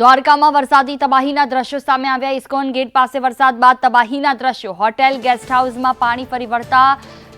દ્વારકામાં વરસાદી તબાહીના દ્રશ્યો સામે આવ્યા. ઇસ્કોન ગેટ પાસે વરસાદ બાદ તબાહીના દ્રશ્યો. હોટેલ ગેસ્ટ હાઉસમાં પાણી ફરી વળતા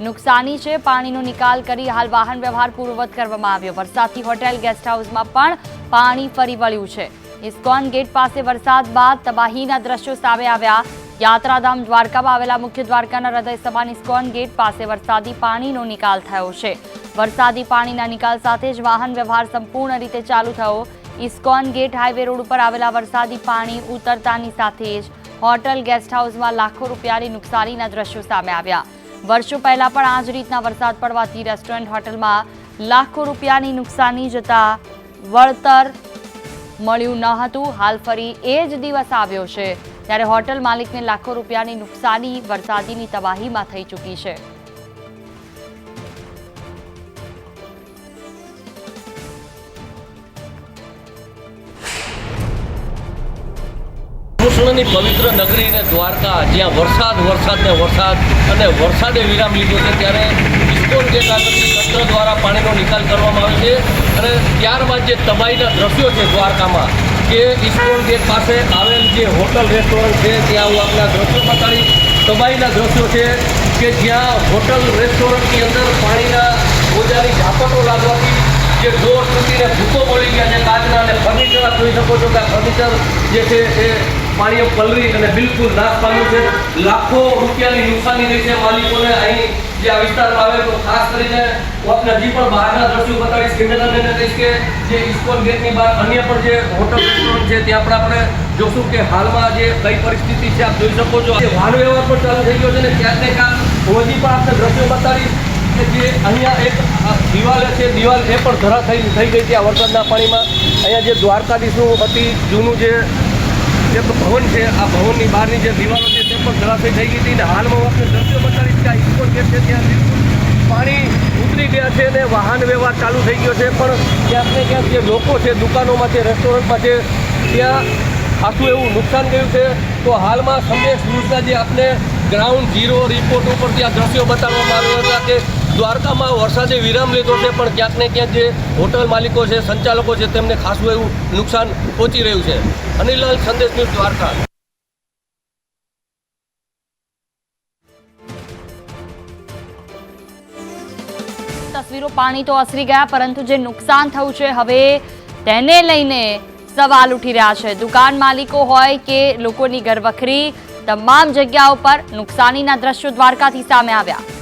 નુકસાની છે. પાણીનો નિકાલ કરી હાલ વાહન વ્યવહાર પૂર્વવત કરવામાં આવ્યો. વરસાદથી હોટેલ ગેસ્ટ હાઉસમાં પણ પાણી ફરી વળ્યું છે. ઇસ્કોન ગેટ પાસે વરસાદ બાદ તબાહીના દ્રશ્યો સામે આવ્યા. યાત્રાધામ દ્વારકામાં આવેલા મુખ્ય દ્વારકાના હૃદય સમાન ઇસ્કોન ગેટ પાસે વરસાદી પાણીનો નિકાલ થયો છે. વરસાદી પાણીના નિકાલ સાથે જ વાહન વ્યવહાર સંપૂર્ણ રીતે ચાલુ થયો. ઇસ્કોન ગેટ હાઈવે રોડ ઉપર આવેલા વરસાદી પાણી ઉતરતાની સાથે જ હોટલ ગેસ્ટ હાઉસમાં લાખો રૂપિયાની નુકસાનીના દ્રશ્યો સામે આવ્યા. વર્ષો પહેલા પણ આ જ રીતના વરસાદ પડવાથી રેસ્ટોરન્ટ હોટલમાં લાખો રૂપિયાની નુકસાની જતા વળતર મળ્યું ન હતું. હાલ ફરી એ જ દિવસ આવ્યો છે ત્યારે હોટલ માલિકને લાખો રૂપિયાની નુકસાની વરસાદીની તબાહીમાં થઈ ચૂકી છે. કૃષ્ણની પવિત્ર નગરી અને દ્વારકા, જ્યાં વરસાદ વરસાદ ને વરસાદ અને વરસાદે વિરામ લીધો છે, ત્યારે ઇસ્કોન ગેટ આગળથી તંત્ર દ્વારા પાણીનો નિકાલ કરવામાં આવે છે અને ત્યારબાદ જે તબાહીના દ્રશ્યો છે દ્વારકામાં, કે ઇસ્કોન ગેટ પાસે આવેલ જે હોટલ રેસ્ટોરન્ટ છે, ત્યાં હું આપણા દ્રશ્યો બતાડી તબાહીના દ્રશ્યો છે કે જ્યાં હોટલ રેસ્ટોરન્ટની અંદર પાણીના મોજાની ઝાપટો લાગવાથી જે ડોર તૂટીને ભૂકો પડી ગયા છે, કાચના અને ફર્નિચર જોઈ શકો છો કે ફર્નિચર જે છે એ પાણીએ પલરી અને બિલકુલ નાશ પામ્યું છે. લાખો રૂપિયાની નુકસાની રહી છે માલિકોને અહીં જે આ વિસ્તારમાં આવે તો ખાસ કરીને હું આપને હજી પણ બહારના દ્રશ્યો બતાવીશ, કેમેરામેનને કહીશ કે જે ઇસ્કોન ગેટની બહાર અન્ય પણ જે હોટલ રેસ્ટોરન્ટ છે, ત્યાં પણ આપણે જોશું કે હાલમાં જે કઈ પરિસ્થિતિ છે, આપ જોઈ શકો છો. વાહન વ્યવહાર પણ ચાલુ થઈ ગયો છે ને, ક્યાંક ને ક્યાંક હું હજી પણ આપને દ્રશ્યો બતાવીશ કે જે અહીંયા એક દિવાલ છે દિવાલ એ પણ ધરા થઈ થઈ ગઈ હતી આ વરસાદના પાણીમાં. અહીંયા જે દ્વારકાધીશનું અતિ જૂનું જે એક ભવન છે, આ ભવનની બહારની જે દિવાલો છે, તે પણ ધરાશય થઈ ગઈ હતી. અને હાલમાં આપણે દ્રશ્યો બતાવી કે આ ઇસ્કોન ગેટ છે, ત્યાં પાણી ઉતરી ગયા છે અને વાહન વ્યવહાર ચાલુ થઈ ગયો છે. પણ ક્યાંક ને ક્યાંક જે લોકો છે, દુકાનોમાં છે, રેસ્ટોરન્ટમાં છે, ત્યાં ખાસું એવું નુકસાન ગયું છે. તો હાલમાં સંદેશ ન્યૂઝના જે આપને ગ્રાઉન્ડ ઝીરો રિપોર્ટ ઉપર ત્યાં દ્રશ્યો બતાવવામાં આવ્યા હતા કે દ્વારકામાં વરસાદે વિરામ લીધો છે, પણ ક્યાંક ને ક્યાંક જે હોટલ માલિકો છે, સંચાલકો છે, તેમને ખાસું એવું નુકસાન પહોંચી રહ્યું છે. અનિલાલ સંદેશ ન્યૂઝ દ્વારકા. તસવીરો પાણી તો અસરી ગયા, પરંતુ જે નુકસાન થયું છે, હવે તેને લઈને સવાલ ઉઠી રહ્યા છે. દુકાન માલિકો હોય કે લોકોની ઘરવખરી, તમામ જગ્યાઓ પર નુકસાનીના દ્રશ્યો દ્વારકાથી સામે આવ્યા.